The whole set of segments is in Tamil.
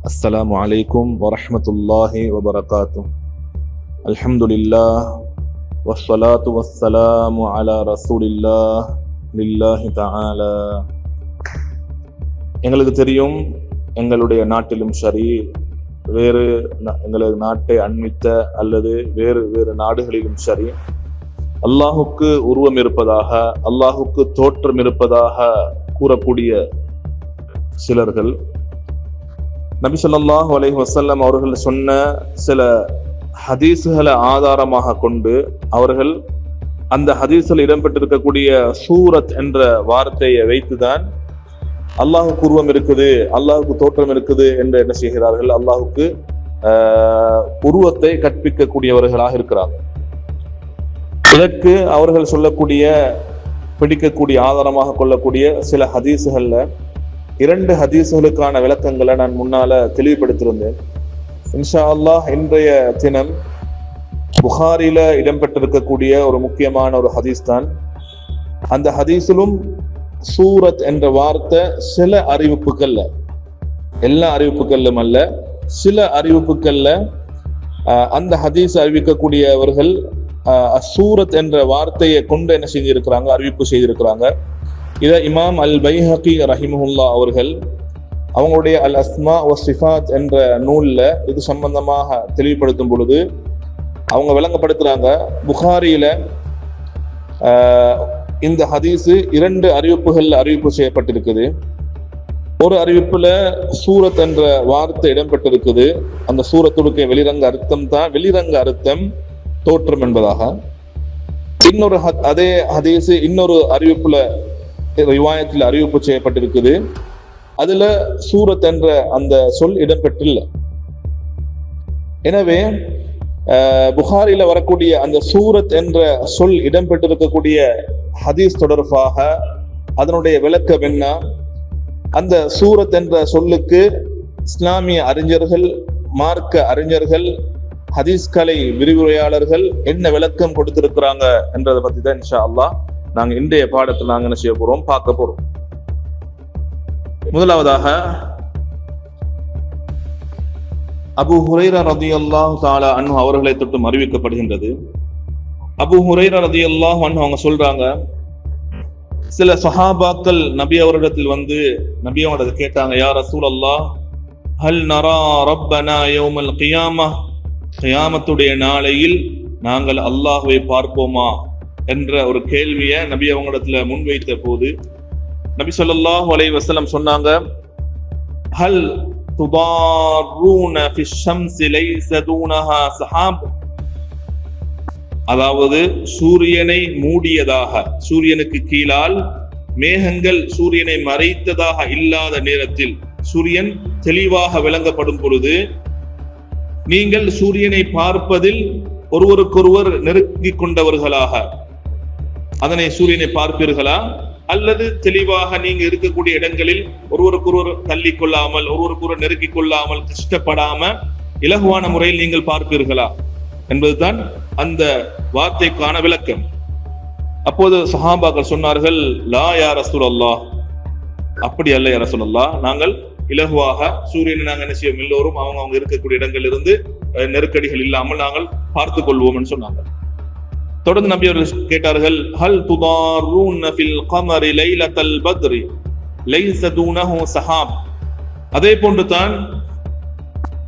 السلام عليكم ورحمة الله وبركاته الحمد لله والصلاة والسلام على رسول الله لله تعالى எங்களுக்கு தெரியும் எங்களுடைய நாட்டிலும் சரி வேறு நா- எங்களது நாட்டை அண்மித்த அல்லது வேறு வேறு நாடுகளிலும் சரி அல்லாஹுக்கு உருவம் இருப்பதாக அல்லாஹுக்கு தோற்றம் இருப்பதாக கூறக்கூடிய சிலர்கள் நபி சொல்லாஹ் அலை வசல்லம் அவர்கள் சொன்ன சில ஹதீஸுகளை ஆதாரமாக கொண்டு அவர்கள் அந்த ஹதீஸில் இடம்பெற்றிருக்கக்கூடிய சூரத் என்ற வார்த்தையை வைத்துதான் அல்லாஹுக்கு உருவம் இருக்குது அல்லாஹுக்கு தோற்றம் இருக்குது என்று என்ன செய்கிறார்கள்? அல்லாஹுக்கு ஆஹ், உருவத்தை கற்பிக்கக்கூடியவர்களாக இருக்கிறார்கள். இதற்கு அவர்கள் சொல்லக்கூடிய பிடிக்கக்கூடிய ஆதாரமாக கொள்ளக்கூடிய சில ஹதீஸுகளில் இரண்டு ஹதீஸுகளுக்கான விளக்கங்களை நான் முன்னால தெளிவுபடுத்தியிருந்தேன். இன்ஷா அல்லாஹ் இன்றைய தினம் புகாரில இடம்பெற்றிருக்கக்கூடிய ஒரு முக்கியமான ஒரு ஹதீஸ் தான். அந்த ஹதீஸிலும் சூரத் என்ற வார்த்தை சில அறிவிப்புகள்ல எல்லா அறிவிப்புகளிலும் அல்ல சில அறிவிப்புகள்ல அந்த ஹதீஸ் அறிவிக்கக்கூடியவர்கள் சூரத் என்ற வார்த்தையை கொண்டு என்ன செஞ்சிருக்கிறாங்க அறிவிப்பு செய்திருக்கிறாங்க. இதை இமாம் அல் பைஹகி ரஹிமஹுல்லா அவர்கள் அவங்களுடைய அல் அஸ்மா ஒ சிஃபாத் என்ற நூலில் இது சம்பந்தமாக தெளிவுபடுத்தும் பொழுது அவங்க விளங்கப்படுத்துகிறாங்க புகாரியில் இந்த ஹதீஸு இரண்டு அறிவிப்புகள் அறிவிப்பு செய்யப்பட்டிருக்குது. ஒரு அறிவிப்புல சூரத் என்ற வார்த்தை இடம்பெற்றிருக்குது. அந்த சூரத்துடைய வெளிரங்க அர்த்தம் தான் வெளிரங்க அர்த்தம் தோற்றம் என்பதாக. இன்னொரு ஹத்- அதே ஹதீஸு இன்னொரு அறிவிப்புல ரிவாயத்தில் அறிவிப்பு செய்யப்பட்டிருக்குது. அதுல சூரத் என்ற அந்த சொல் இடம்பெற்றில்லை. எனவே புகாரில வரக்கூடிய அந்த சூரத் என்ற சொல் இடம்பெற்றிருக்கக்கூடிய ஹதீஸ் தொடர்பாக அதனுடைய விளக்கம் என்ன? அந்த சூரத் என்ற சொல்லுக்கு இஸ்லாமிய அறிஞர்கள் மார்க்க அறிஞர்கள் ஹதீஸ் கலை விரிவுரையாளர்கள் என்ன விளக்கம் கொடுத்திருக்கிறாங்க என்றதை பத்தி தான் இன்ஷா அல்லாஹ் நாங்க இன்றைய பாடத்தில் நாங்க என்ன செய்ய போறோம்? பார்க்க போறோம். முதலாவதாக அபு ஹுரைரா ரதியல்லாஹு தாலா அண்ணு அவர்களை தொட்டும் அறிவிக்கப்படுகின்றது. அபு ஹுரைரா ரதியல்லாஹு அண்ணு அவங்க சொல்றாங்க சில சஹாபாக்கள் நபி அவரிடத்தில் வந்து நபி அவரிடத்தில் கேட்டாங்க யா ரசூலல்லாஹ் ஹல் நரா ரப்பனா யோமல் கியாமா? கியாமத்துடைய நாளையில் நாங்கள் அல்லாஹுவை பார்ப்போமா? என்ற ஒரு கேள்வியை நபி அவங்களிடத்துல முன்வைத்த போது நபி சொல்லாஹ் அலைஹி வசலம் சொன்னாங்க ஹல் துதாரூன ஃபி ஷம்ஸி லைஸ தூனஹா சஹாப். அதாவது சூரியனை மூடியதாக சூரியனுக்கு கீழால் மேகங்கள் சூரியனை மறைத்ததாக இல்லாத நேரத்தில் சூரியன் தெளிவாக விளங்கப்படும் பொழுது நீங்கள் சூரியனை பார்ப்பதில் ஒருவருக்கொருவர் நெருங்கிக் கொண்டவர்களாக அதனை சூரியனை பார்ப்பீர்களா? அல்லது தெளிவாக நீங்க இருக்கக்கூடிய இடங்களில் ஒருவருக்கொருவர் தள்ளி கொள்ளாமல் ஒருவருக்கொருவர் நெருக்கி கொள்ளாமல் கஷ்டப்படாம இலகுவான முறையில் நீங்கள் பார்ப்பீர்களா? என்பதுதான் அந்த வார்த்தைக்கான விளக்கம். அப்போது சஹாபாக்கள் சொன்னார்கள் லா யா அல்லா அப்படி அல்ல யா அல்லா நாங்கள் இலகுவாக சூரியனை நாங்கள் என்ன செய்வோம்? எல்லோரும் அவங்க அவங்க இருக்கக்கூடிய இடங்களில் இருந்து அஹ், நெருக்கடிகள் இல்லாமல் நாங்கள் பார்த்துக் கொள்வோம் சொன்னாங்க. தொடர்ந்து நபி அவர்கள் கேட்டார்கள் ஹல் துதாரூன் ஃபில் கமரி லைலத்தல் பத்ரி? லைஸ தூனஹு சஹாப். அதே போன்று தான்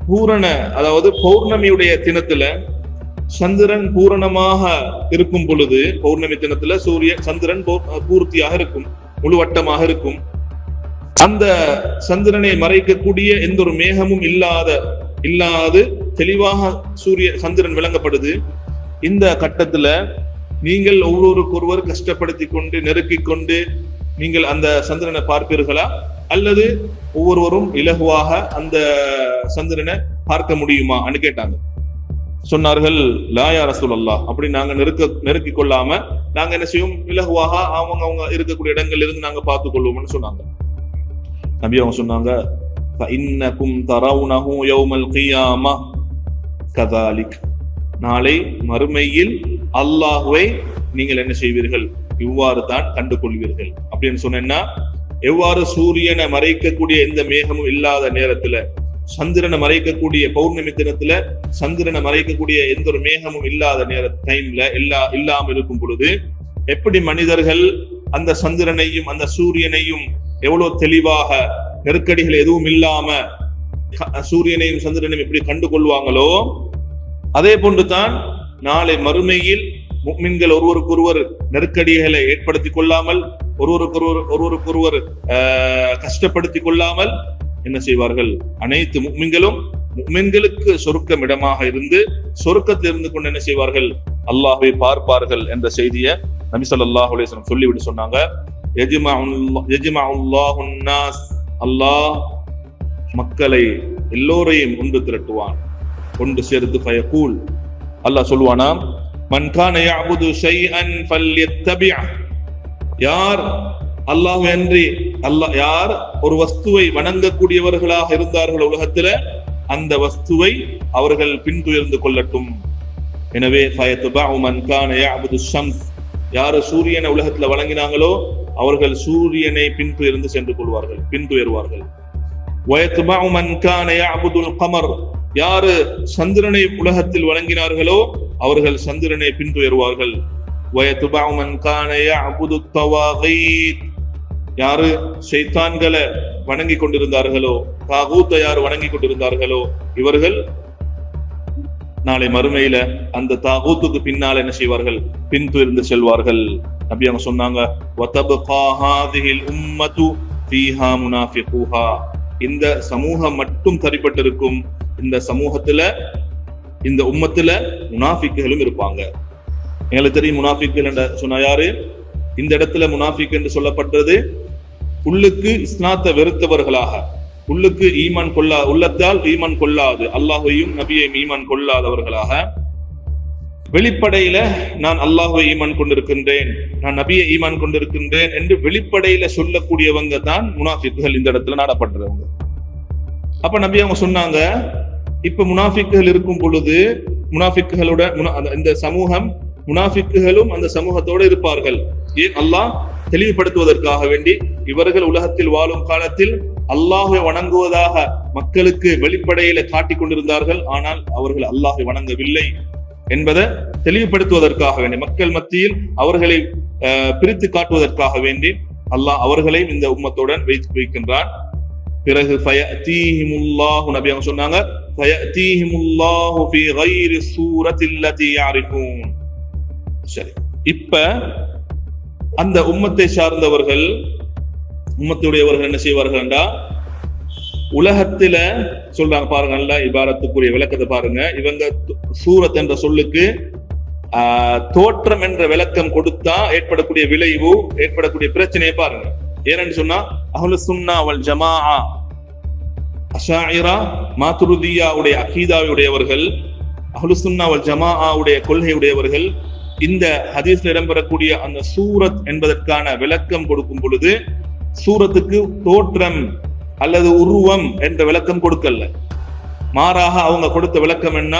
பூரண அதாவது பௌர்ணமியுடைய தினத்துல சந்திரன் பூரணமாக இருக்கும் பொழுது பௌர்ணமி தினத்துல சூரிய சந்திரன் பூ- பூர்த்தியாக இருக்கும் முழுவட்டமாக இருக்கும். அந்த சந்திரனை மறைக்கக்கூடிய எந்த ஒரு மேகமும் இல்லாத இல்லாது தெளிவாக சூரிய சந்திரன் விளங்கப்படுது. இந்த கட்டத்துல நீங்கள் ஒவ்வொருக்கொருவர் கஷ்டப்படுத்தி கொண்டு நெருக்கிக் கொண்டு நீங்கள் அந்த சந்திரனை பார்ப்பீர்களா? அல்லது ஒவ்வொருவரும் இலகுவாக அந்த சந்திரனை பார்க்க முடியுமான்னு கேட்டாங்க. சொன்னார்கள் லாயா ரசூல் அல்லாஹ் அப்படி நாங்க நெருக்க நெருக்கி கொள்ளாம நாங்க என்ன செய்யும் இலகுவாக அவங்க அவங்க இருக்கக்கூடிய இடங்கள்ல இருந்து நாங்க பார்த்து கொள்வோம்னு சொன்னாங்க. நபி அவங்க சொன்னாங்க இன்னக்கும் தரவுனஹு யௌமல் கியாமா கதாலிக். நாளை மறுமையில் அல்லாஹுவை நீங்கள் என்ன செய்வீர்கள்? இவ்வாறு தான் கண்டு கொள்வீர்கள் அப்படின்னு சொன்னா எவ்வாறு சூரியனை மறைக்கக்கூடிய எந்த மேகமும் இல்லாத நேரத்துல சந்திரனை மறைக்கக்கூடிய பௌர்ணமி தினத்துல சந்திரனை மறைக்கக்கூடிய எந்த ஒரு மேகமும் இல்லாத நேர டைம்ல எல்லா இல்லாம இருக்கும் பொழுது எப்படி மனிதர்கள் அந்த சந்திரனையும் அந்த சூரியனையும் எவ்வளவு தெளிவாக நெருக்கடிகள் எதுவும் இல்லாம சூரியனையும் சந்திரனையும் எப்படி கண்டு கொள்வாங்களோ அதே போன்றுதான் நாளை மறுமையில் முக்மின்கள் ஒருவருக்கொருவர் நெருக்கடிகளை ஏற்படுத்தி கொள்ளாமல் ஒருவருக்கொருவர் ஒருவருக்கொருவர் கஷ்டப்படுத்தி கொள்ளாமல் என்ன செய்வார்கள்? அனைத்து முக்மின்களும் முக்மின்களுக்கு சொருக்கம் இடமாக இருந்து சொருக்கத்தில் இருந்து கொண்டு என்ன செய்வார்கள்? அல்லாஹை பார்ப்பார்கள் என்ற செய்தியை நபி ஸல்லல்லாஹு அலைஹி சொல்லிவிட்டு சொன்னாங்க. அல்லாஹ் மக்களை எல்லோரையும் ஒன்று திரட்டுவான். கொண்டு சேர்த்து பயக்கூல். அல்லாஹ் சொல்லுவானா மன் ஷை யஅபுது ஷைஅன் ஃபல்யத்தபிஅ. யார் அல்லாஹ் அன்றி அல்லாஹ் யார் ஒரு வஸ்துவை வணங்கக்கூடியவர்களாக இருந்தார்கள் உலகத்துல அந்த வஸ்துவை அவர்கள் பின்துயர்ந்து கொள்ளட்டும். எனவே ஃபயத்பஅு மன் கான ஷம்ஸ். யார் சூரியனை உலகத்துல வணங்கினாங்களோ அவர்கள் சூரியனை பின்துயர்ந்து சென்று கொள்வார்கள் பின்துயர்வார்கள். வயத்பஅு மன் கான கமர். யாரு சந்திரனை உலகத்தில் வணங்கினார்களோ அவர்கள் சந்திரனை பின்துயர்வார்கள். யாரு சைத்தான்களை வணங்கி கொண்டிருந்தார்களோ தாகூத்தை யார் வணங்கி கொண்டிருந்தார்களோ இவர்கள் நாளை மறுமையில அந்த தாகூத்துக்கு பின்னால் என்ன செய்வார்கள்? பின்துயர்ந்து செல்வார்கள். அப்படி அவங்க சொன்னாங்க இந்த சமூகம் மட்டும் தரிப்பட்டிருக்கும் இந்த சமூகத்துல இந்த உம்மத்துல முனாஃபிக்குகளும் இருப்பாங்க. எங்களுக்கு தெரியும் முனாஃபிக்குகள் என்ற சொன்ன யாரு? இந்த இடத்துல முனாஃபிக் என்று சொல்லப்பட்டது உள்ளுக்கு இஸ்லாத்தை வெறுத்தவர்களாக. உள்ளுக்கு ஈமான் கொள்ளா உள்ளத்தால் ஈமான் கொள்ளாது. அல்லாஹையும் நபியையும் ஈமான் கொள்ளாதவர்களாக. வெளிப்படையில நான் அல்லாஹுவை ஈமான் கொண்டிருக்கின்றேன் நான் நபியை ஈமான் கொண்டிருக்கின்றேன் என்று வெளிப்படையில சொல்லக்கூடியவங்க தான் முனாஃபிக்குகள் இந்த இடத்துல நாடப்படுறவங்க அப்ப நபி அவங்க சொன்னாங்க இப்ப முனாஃபிக்குகள் இருக்கும் பொழுது முனாஃபிக்குகளோட இந்த சமூகம் முனாஃபிக்குகளும் அந்த சமூகத்தோடு இருப்பார்கள். ஏன்? அல்லாஹ் தெளிவுபடுத்துவதற்காக வேண்டி இவர்கள் உலகத்தில் வாழும் காலத்தில் அல்லாஹை வணங்குவதாக மக்களுக்கு வெளிப்படையில காட்டிக் கொண்டிருந்தார்கள். ஆனால் அவர்கள் அல்லாஹை வணங்கவில்லை என்பதை தெளிவுபடுத்துவதற்காக வேண்டி மக்கள் மத்தியில் அவர்களை அஹ், பிரித்து காட்டுவதற்காக வேண்டி அல்லாஹ் அவர்களையும் இந்த உம்மத்துடன் வைத்து வைக்கின்றான். பிறகு ஃபயத்தீஹிமுல்லாஹு நபி அவங்க சொன்னாங்க ஃபயத்தீஹிமுல்லாஹு ஃபீ கைரி சூரத்தில்லதி யாரிக்கும் சரி. இப்ப அந்த உம்மத்தை சார்ந்தவர்கள் உம்மத்துடையவர்கள் என்ன செய்வார்கள் என்றா உலகத்துல சொல்றாங்க பாருங்க நல்லா இபாரத்துக்குரிய விளக்கத்தை பாருங்க. இவங்க சூரத் என்ற சொல்லுக்கு தோற்றம் என்ற விளக்கம் கொடுத்தா ஏற்படக்கூடிய விளைவு ஏற்படக்கூடிய பிரச்சனையை பாருங்க. ஏன்னு சொன்னா அஹ்லு சுன்னா வல் ஜமாஆ அஷாயிரா மாத்துருதியாவுடைய அகீதாவுடையவர்கள் அஹ்லு சுன்னா வல் ஜமாஆவுடைய கொள்கையுடையவர்கள் இந்த ஹதீஸ்ல இடம்பெறக்கூடிய அந்த சூரத் என்பதற்கான விளக்கம் கொடுக்கும் பொழுது சூரத்துக்கு தோற்றம் அல்லது உருவம் என்ற விளக்கம் கொடுக்கல மாறாக அவங்க கொடுத்த விளக்கம் என்ன?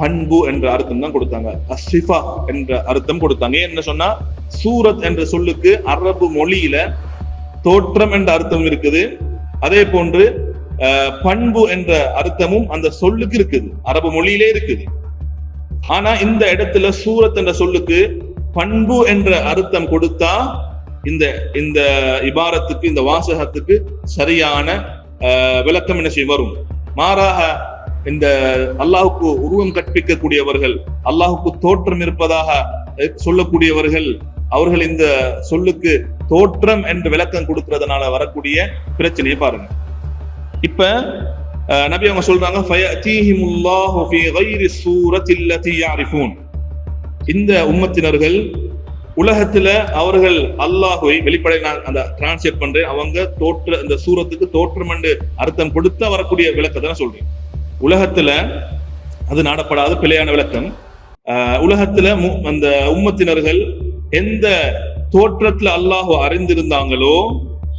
பண்பு என்ற அர்த்தம் தான் கொடுத்தாங்க. அஸ்ரிஃபா என்ற அர்த்தம் கொடுத்தாங்க. என்ன சொன்னா சூரத் என்ற சொல்லுக்கு அரபு மொழியில தோற்றம் என்ற அர்த்தம் இருக்குது. அதே போன்று பண்பு என்ற அர்த்தமும் அந்த சொல்லுக்கு இருக்குது. அரபு மொழியிலே இருக்குது. ஆனா இந்த இடத்துல சூரத் என்ற சொல்லுக்கு பண்பு என்ற அர்த்தம் கொடுத்தா இந்த இந்த இபாரத்துக்கு இந்த வாசகத்துக்கு சரியான விளக்கம் என்ன செய்ய வரும். மாறாக இந்த அல்லாஹுக்கு உருவம் கற்பிக்கக்கூடியவர்கள் அல்லாஹுக்கு தோற்றம் இருப்பதாக சொல்லக்கூடியவர்கள் அவர்கள் இந்த சொல்லுக்கு தோற்றம் என்று விளக்கம் கொடுக்கறதுனால வரக்கூடிய பிரச்சனையை பாருங்க. இப்ப நபி அவங்க சொல்றாங்க இந்த உம்மத்தினர்கள் உலகத்துல அவர்கள் அல்லாஹுவை வெளிப்படை நான் அந்த டிரான்ஸ்லேட் பண்றேன் அவங்க தோற்ற இந்த சூரத்துக்கு தோற்றம் என்று அர்த்தம் கொடுத்து வரக்கூடிய விளக்கத்தை நான் சொல்றேன். உலகத்துல அது நாடப்படாத பிழையான விளக்கம். உலகத்துல மு- அந்த உம்மத்தினர்கள் எந்த தோற்றத்துல அல்லாஹ் அறிந்திருந்தாங்களோ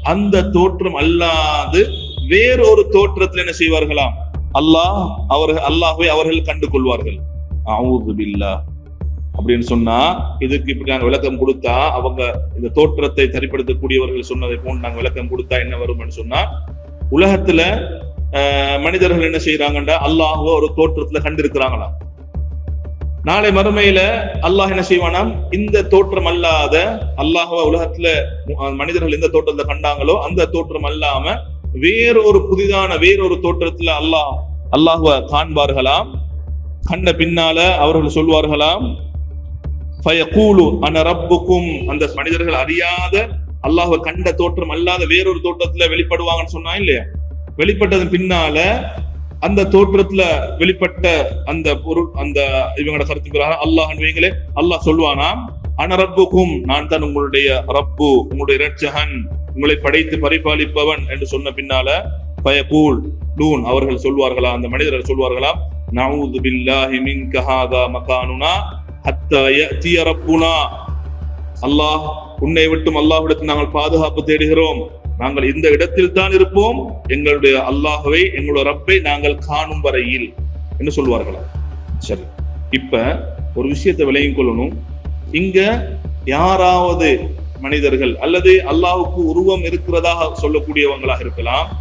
அந்த தோற்றம் அல்லாது வேறொரு தோற்றத்துல என்ன செய்வார்களாம்? அல்லாஹ் அவர்கள் அல்லாஹை அவர்கள் கண்டு கொள்வார்கள் பில்லாஹ் அப்படின்னு சொன்னா இதுக்கு இப்படி நாங்க விளக்கம் கொடுத்தா அவங்க இந்த தோற்றத்தை சரிப்படுத்தக்கூடியவர்கள் சொன்னதை போன்று நாங்க விளக்கம் கொடுத்தா என்ன வரும்னு சொன்னா உலகத்துல மனிதர்கள் என்ன செய்யறாங்கன்ற அல்லாஹ்வ ஒரு தோற்றத்துல கண்டிருக்கிறாங்களாம் நாளை மறுமையில அல்லாஹ் என்ன செய்வானாம் இந்த தோற்றம் அல்லாத அல்லாஹ்வ உலகத்துல மனிதர்கள் எந்த தோற்றத்துல கண்டாங்களோ அந்த தோற்றம் அல்லாம வேறொரு புதிதான வேறொரு தோற்றத்துல அல்லாஹ் அல்லாஹுவ காண்பார்களாம். கண்ட பின்னால அவர்கள் சொல்வார்களாம் ஃபயகூலு அன ரப்புக்கும் அந்த மனிதர்கள் அறியாத அல்லாஹ் கண்ட தோற்றம் அல்லாத வேறொரு தோற்றத்துல வெளிப்படுவாங்கன்னு சொன்னா இல்லையா? வெளிப்பட்டதன் பின்னால அந்த தோற்றத்துல வெளிப்பட்ட அந்த பொருள் அந்த இவங்களோட கருத்து பிரகாரம் அல்லாஹ் வைங்களே அல்லாஹ் சொல்வானா அனரப்புக்கும் நான் தான் உங்களுடைய ரப்பு உங்களுடைய இரட்சகன் உங்களை படைத்து பரிபாலிப்பவன் என்று சொன்ன பின்னால பயகூல் லூன் அவர்கள் சொல்வார்களா அந்த மனிதர்கள் சொல்வார்களா நவுது பில்லாஹி மின் கஹாதா மகானுனா ஹத்தா யஅதிய ரப்புனா. அல்லாஹ் உன்னை விட்டும் அல்லாஹ்விடத்தில் நாங்கள் பாதுகாப்பு தேடுகிறோம். நாங்கள் இந்த இடத்தில் தான் இருப்போம். எங்களுடைய அல்லாஹவை எங்களுடைய ரப்பை நாங்கள் காணும் வரையில். என்று சொல்வார்களா? சரி. இப்ப ஒரு விஷயத்தை விளையும் கொள்ளணும். இங்க யாராவது மனிதர்கள் அல்லது அல்லாஹுக்கு உருவம் இருக்கிறதாக சொல்லக்கூடியவங்களாக இருக்கலாம்.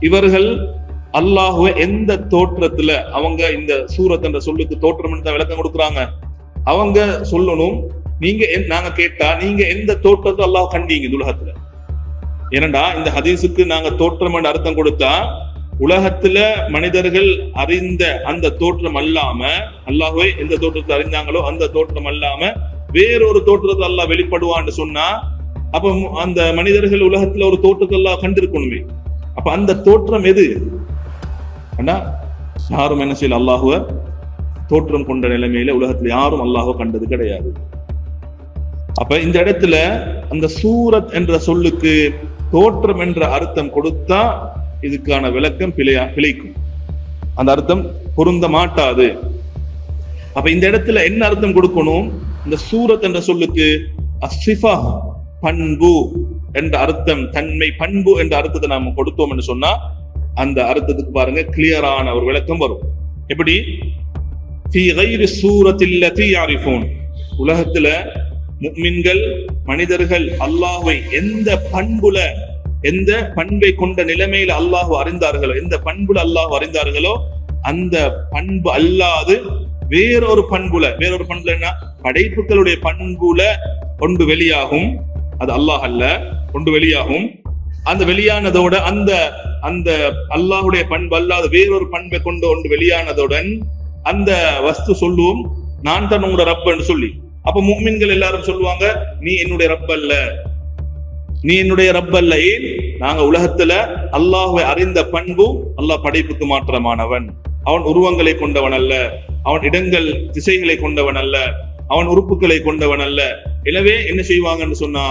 இவர்கள் அல்லாஹுவை எந்த தோற்றத்துல அவங்க இந்த சூரத் என்ற சொல்லுக்கு தோற்றம் தான் விளக்கம் கொடுக்குறாங்க. அவங்க சொல்லணும் நீங்க என்- நாங்க கேட்டா நீங்க எந்த தோற்றத்தை அல்லாஹ் கண்டீங்க இந்த உலகத்துல ஏனண்டா இந்த ஹதீஸுக்கு நாங்க தோற்றம் என்று அர்த்தம் கொடுத்தா உலகத்துல மனிதர்கள் அறிந்த அந்த தோற்றம் அல்லாம அல்லாஹோ எந்த தோற்றத்தை அறிந்தாங்களோ அந்த தோற்றம் அல்லாம வேறொரு தோற்றத்தை அல்லாஹ் வெளிப்படுவான்னு சொன்னா அப்ப அந்த மனிதர்கள் உலகத்துல ஒரு தோற்றத்தை எல்லாம் கண்டிருக்கணுமே. அப்ப அந்த தோற்றம் எது? அண்ணா யாரும் என்ன செய்யல அல்லாஹுவ தோற்றம் கொண்ட நிலைமையில உலகத்துல யாரும் அல்லாஹுவ கண்டது கிடையாது. அப்ப இந்த இடத்துல அந்த சூரத் என்ற சொல்லுக்கு தோற்றம் என்ற அர்த்தம் கொடுத்தா இதுக்கான விளக்கம் பிழையா பிழைக்கும். அந்த அர்த்தம் பொருந்த மாட்டாது. அப்ப இந்த இடத்துல என்ன அர்த்தம் கொடுக்கணும்? இந்த சூரத் என்ற சொல்லுக்கு அசிஃபா பண்பு என்ற அர்த்தம் தன்மை பண்பு என்ற அர்த்தத்தை நாம கொடுத்தோம் என்று சொன்னா அந்த அர்த்தத்துக்கு பாருங்க கிளியரான ஒரு விளக்கம் வரும். எப்படி? சூரத்தில் உலகத்துல முக்மின்கள் மனிதர்கள் அல்லாஹை எந்த பண்புல எந்த பண்பை கொண்ட நிலைமையில அல்லாஹ் அறிந்தார்களோ எந்த பண்புல அல்லாஹ் அறிந்தார்களோ அந்த பண்பு அல்லாது வேறொரு பண்புல வேறொரு பண்புல என்ன? படைப்புகளுடைய பண்புல கொண்டு வெளியாகும். அது அல்லாஹ் அல்ல கொண்டு வெளியாகும். அந்த வெளியானதோட அந்த அந்த அல்லாஹ்வுடைய பண்பு அல்லாத வேறொரு பண்பை கொண்டு ஒன்று வெளியானதுடன் அந்த வஸ்து சொல்லுவோம் நான் தான் உங்களோட ரப்பன்னு சொல்லி. அப்ப மூமின்கள் எல்லாரும் சொல்லுவாங்க நீ என்னுடைய ரப்ப அல்ல. நீ என்னுடைய ரப்ப அல்ல. ஏன்? நாங்க உலகத்துல அல்லாஹுவை அறிந்த பண்பும் அல்லாஹ் படைப்புக்கு மாற்றமானவன். அவன் உருவங்களை கொண்டவன் அல்ல. அவன் இடங்கள் திசைகளை கொண்டவன் அல்ல. அவன் உறுப்புகளை கொண்டவன் அல்ல. எனவே என்ன செய்வாங்கன்னு சொன்னா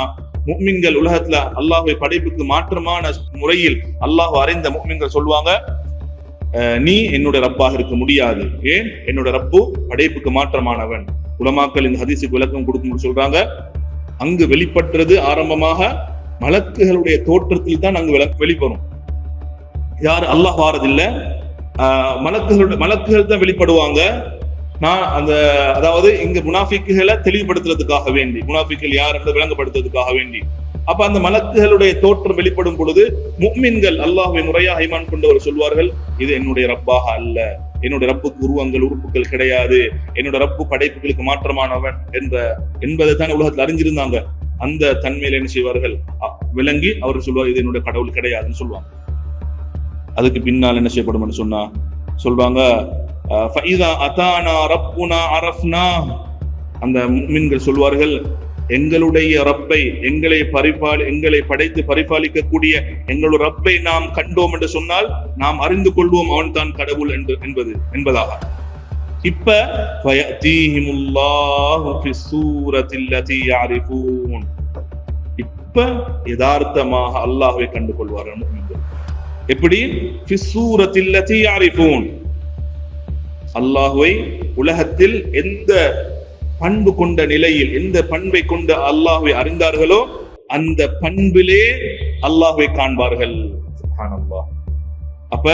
முக்மின்கள் உலகத்துல அல்லாஹுவை படைப்புக்கு மாற்றமான முறையில் அல்லாஹ் அறிந்த முக்மின்கள் சொல்லுவாங்க நீ என்னுடைய ரப்பாக இருக்க முடியாது. ஏன்? என்னோட ரப்பு படைப்புக்கு மாற்றமானவன். உலமாக்கள் இந்த ஹதீஸுக்கு விளக்கம் கொடுக்கும் சொல்றாங்க. அங்கு வெளிப்பட்டது ஆரம்பமாக மலக்குகளுடைய தோற்றத்தில் தான் அங்கு விளக்கு வெளிப்படும் யார் அல்லாஹ் வாரதில்ல ஆஹ், மலக்குகளுடைய மலக்குகள் தான் வெளிப்படுவாங்க. நான் அந்த அதாவது இங்க முனாஃபிக்குகளை தெளிவுபடுத்துறதுக்காக வேண்டி முனாஃபிக்கள் யார் என்று விளங்கப்படுத்துறதுக்காக வேண்டி. அப்ப அந்த மலக்குகளுடைய தோற்றம் வெளிப்படும் பொழுது முக்மின்கள் அல்லாஹுவை முறையாக ஐமான் கொண்டவர் சொல்வார்கள் இது என்னுடைய ரப்பாக அல்ல. என்னோட ரப்புக்கு உருவங்கள் உறுப்புகள் கிடையாது. என்னோட ரப்பு படைப்புகளுக்கு மாற்றமானவன் என்ற என்பதை தான் உலகத்தில் அறிஞ்சிருந்தாங்க. அந்த தன்மையில என்ன செய்வார்கள்? விளங்கி அவர் சொல்வார் இது என்னுடைய கடவுள் கிடையாதுன்னு சொல்லுவாங்க அதுக்கு பின்னால் என்ன செய்யப்படும் சொன்னா சொல்வாங்க அஹ், அரஃப்னா? அந்த மீன்கள் சொல்வார்கள் எங்களுடைய ரப்பை எங்களை பரிபாலி எங்களை படைத்து பரிபாலிக்கக்கூடிய எங்களுடைய ரப்பை நாம் கண்டோம் என்று சொன்னால் நாம் அறிந்து கொள்வோம் அவன் தான் கடவுள் என்று என்பது என்பதாக. இப்ப இப்ப யதார்த்தமாக அல்லாஹை கண்டு கொள்வார்கள் எப்படி? அல்லாஹுவை உலகத்தில் எந்த பண்பு கொண்ட நிலையில் எந்த பண்பை கொண்டு அல்லாஹ்வை அறிந்தார்களோ அந்த பண்பிலே அல்லாஹ்வை காண்பார்கள். அப்ப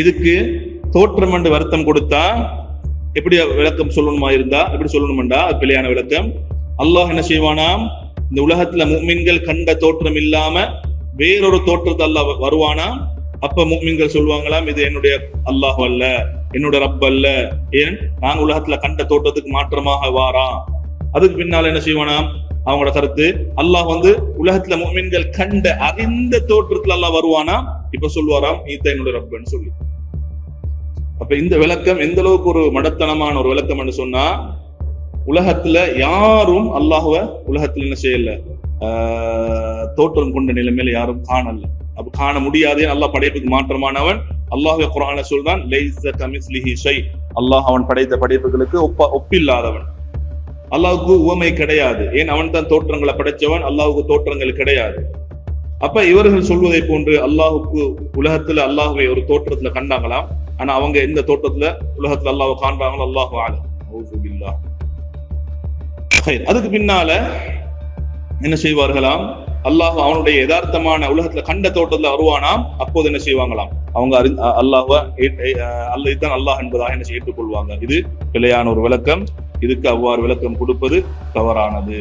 இதுக்கு தோற்றம் என்று வருத்தம் கொடுத்தா எப்படி விளக்கம் சொல்லணுமா இருந்தா? எப்படி சொல்லணும்டா அது பிழையான விளக்கம். அல்லாஹ் என்ன செய்வானாம் இந்த உலகத்துல முக்மின்கள் கண்ட தோற்றம் இல்லாம வேறொரு தோற்றத்தை அல்லாஹ் வருவானா? அப்ப முக்மின்கள் சொல்லுவாங்களாம் இது என்னுடைய அல்லாஹ் அல்ல. என்னோட ரப் அல்ல. ஏன்? நான் உலகத்துல கண்ட தோட்டத்துக்கு மாற்றமாக வாரான் அதுக்கு பின்னால என்ன செய்வானா? அவங்களோட கருத்து அல்லாஹ் வந்து உலகத்துல மோமின்கள் கண்ட அறிந்த தோற்றத்துல அல்லாஹ் வருவானா? இப்ப சொல்லுவாராம் நீத்த என்னோட ரப்பன்னு சொல்லி. அப்ப இந்த விளக்கம் எந்த அளவுக்கு ஒரு மடத்தனமான ஒரு விளக்கம் என்று சொன்னா உலகத்துல யாரும் அல்லாஹுவ உலகத்துல என்ன செய்யல ஆஹ் தோற்றம் கொண்ட நிலைமையில யாரும் காணல. அப்ப காண முடியாதே அல்லாஹ் படைப்புக்கு மாற்றமானவன். அல்லாஹ் குரான சொல்தான் அல்லாஹ் அவன் படைத்த படைப்புகளுக்கு ஒப்ப ஒப்பில்லாதவன். அல்லாஹுக்கு உவமை கிடையாது. ஏன்? அவன் தான் தோற்றங்களை படைச்சவன் அல்லாஹுக்கு தோற்றங்கள் கிடையாது. அப்ப இவர்கள் சொல்வதை போன்று அல்லாஹுக்கு உலகத்துல அல்லாஹுவை ஒரு தோற்றத்துல கண்டாங்களாம். ஆனா அவங்க எந்த தோற்றத்துல? உலகத்துல அல்லாஹ் காண்றாங்களோ அல்லாஹ் ஆலம் அதுக்கு பின்னால என்ன செய்வார்களாம்? அல்லாஹ் அவனுடைய யதார்த்தமான உலகத்துல கண்ட தோட்டத்துல வருவானாம் அப்போது என்ன செய்வாங்களாம்? அவங்க அறி அல்லாஹ் அல்ல இதுதான் அல்லாஹ் என்பதாக என்ன செய்ய ஏற்றுக்கொள்வாங்க? இது பிழையான ஒரு விளக்கம். இதுக்கு அவ்வாறு விளக்கம் கொடுப்பது தவறானது.